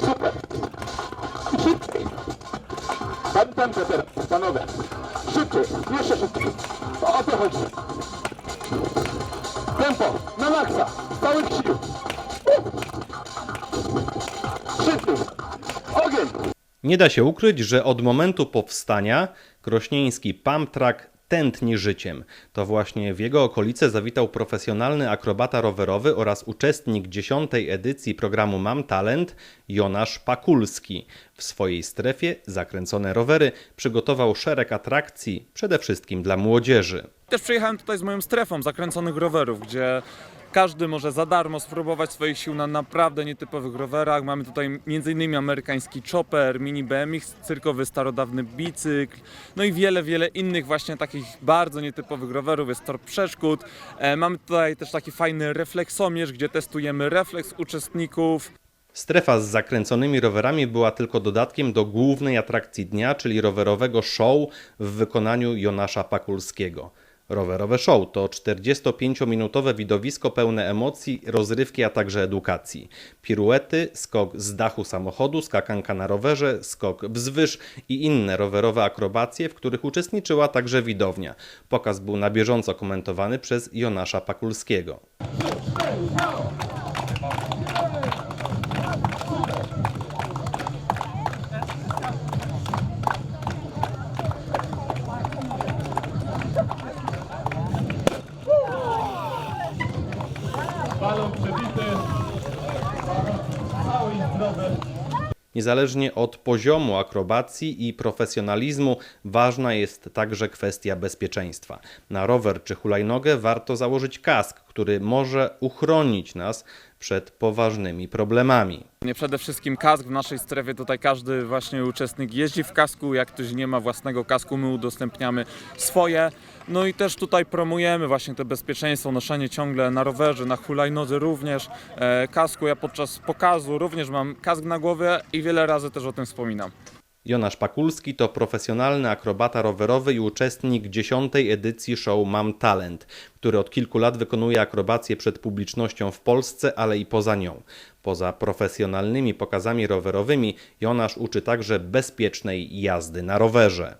Super. I szybciej. Panowie. Szybciej, jeszcze szybciej. To. Tempo. Szybciej. Ogień. Nie da się ukryć, że od momentu powstania krośnieński pump track tętni życiem. To właśnie w jego okolice zawitał profesjonalny akrobata rowerowy oraz uczestnik dziesiątej edycji programu Mam Talent Jonasz Pakulski. W swojej strefie zakręcone rowery przygotował szereg atrakcji, przede wszystkim dla młodzieży. Też przyjechałem tutaj z moją strefą zakręconych rowerów, gdzie każdy może za darmo spróbować swoich sił na naprawdę nietypowych rowerach. Mamy tutaj m.in. amerykański chopper, mini BMX, cyrkowy starodawny bicykl, no i wiele, wiele innych właśnie takich bardzo nietypowych rowerów. Jest tor przeszkód. E, mamy tutaj też taki fajny refleksomierz, gdzie testujemy refleks uczestników. Strefa z zakręconymi rowerami była tylko dodatkiem do głównej atrakcji dnia, czyli rowerowego show w wykonaniu Jonasza Pakulskiego. Rowerowe show to 45-minutowe widowisko pełne emocji, rozrywki, a także edukacji. Piruety, skok z dachu samochodu, skakanka na rowerze, skok wzwyż i inne rowerowe akrobacje, w których uczestniczyła także widownia. Pokaz był na bieżąco komentowany przez Jonasza Pakulskiego. Niezależnie od poziomu akrobacji i profesjonalizmu, ważna jest także kwestia bezpieczeństwa. Na rower czy hulajnogę warto założyć kask, który może uchronić nas przed poważnymi problemami. Przede wszystkim kask w naszej strefie, tutaj każdy właśnie uczestnik jeździ w kasku, jak ktoś nie ma własnego kasku, my udostępniamy swoje. No i też tutaj promujemy właśnie to bezpieczeństwo, noszenie ciągle na rowerze, na hulajnodze również e, kasku. Ja podczas pokazu również mam kask na głowie i wiele razy też o tym wspominam. Jonasz Pakulski to profesjonalny akrobata rowerowy i uczestnik dziesiątej edycji show Mam Talent, który od kilku lat wykonuje akrobacje przed publicznością w Polsce, ale i poza nią. Poza profesjonalnymi pokazami rowerowymi, Jonasz uczy także bezpiecznej jazdy na rowerze.